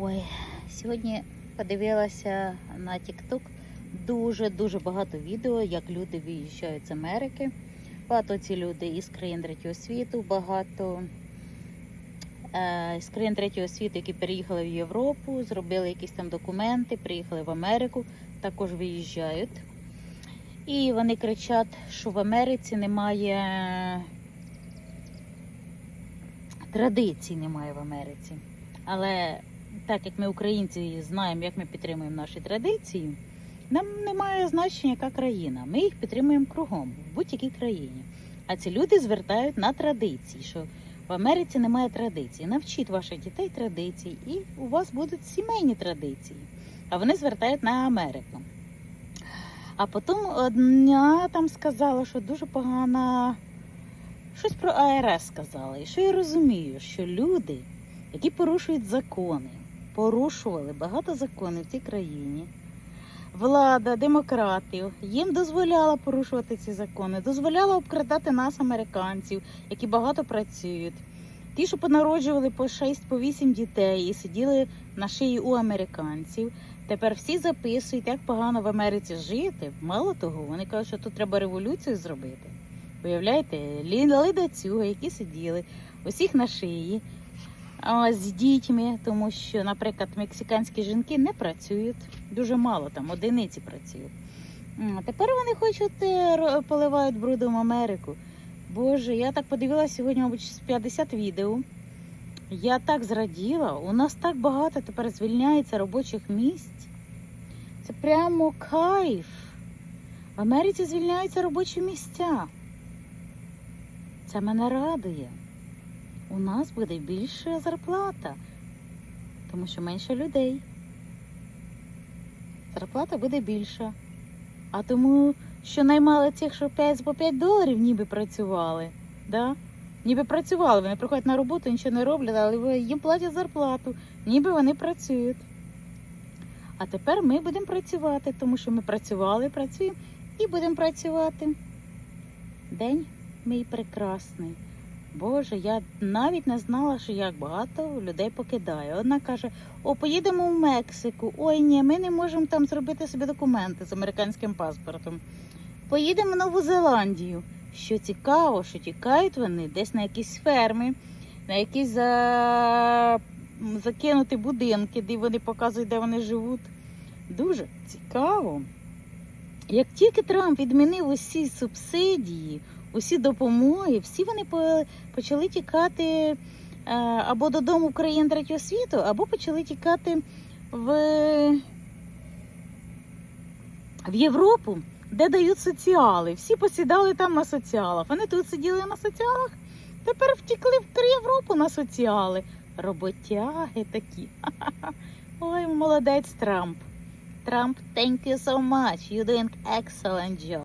Ой, сьогодні подивилася на TikTok дуже-дуже багато відео, як люди виїжджають з Америки. Багато ці люди із країн третього світу, багато е, з країн третього світу, які переїхали в Європу, зробили якісь там документи, приїхали в Америку, також виїжджають. І вони кричать, що в Америці немає традицій немає в Америці. Але так як ми, українці, знаємо, як ми підтримуємо наші традиції, нам немає значення, яка країна. Ми їх підтримуємо кругом, в будь-якій країні. А ці люди звертають на традиції, що в Америці немає традицій. Навчіть ваших дітей традицій, і у вас будуть сімейні традиції. А вони звертають на Америку. А потім одна там сказала, що дуже погана щось про АРС сказала. І що я розумію, що люди, які порушують закони, порушували багато законів в цій країні. Влада, демократів їм дозволяла порушувати ці закони, дозволяла обкрадати нас, американців, які багато працюють. Ті, що понароджували по 6 по 8 дітей і сиділи на шиї у американців. Тепер всі записують, як погано в Америці жити. Мало того, вони кажуть, що тут треба революцію зробити. Уявляєте, ледацюги, які сиділи усіх на шиї з дітьми, тому що, наприклад, мексиканські жінки не працюють, дуже мало там, одиниці працюють. Тепер вони хочуть е, поливають брудом Америку. Боже, я так подивилася сьогодні, мабуть, 50 відео. Я так зраділа, у нас так багато тепер звільняється робочих місць. Це прямо кайф. В Америці звільняються робочі місця. Це мене радує. У нас буде більша зарплата, тому що менше людей. Зарплата буде більша. А тому, що наймали цих, що 5 по 5 доларів ніби працювали. Да? Ніби працювали, вони приходять на роботу, нічого не роблять, але їм платять зарплату, ніби вони працюють. А тепер ми будемо працювати, тому що ми працювали, працюємо і будемо працювати. День мій прекрасний. Боже, я навіть не знала, що як багато людей покидає. Одна каже: О, поїдемо в Мексику. Ой, ні, ми не можемо там зробити собі документи з американським паспортом. Поїдемо в Нову Зеландію. Що цікаво, що тікають вони десь на якісь ферми, на якісь за... закинуті будинки, де вони показують, де вони живуть. Дуже цікаво. Як тільки Трамп відмінив усі субсидії, усі допомоги, всі вони почали тікати е, або додому країн третього світу, або почали тікати в, в Європу, де дають соціали. Всі посідали там на соціалах. Вони тут сиділи на соціалах, тепер втікли в Європу на соціали. Роботяги такі. Ой, молодець Трамп. Trump, thank you so much. You're doing excellent job.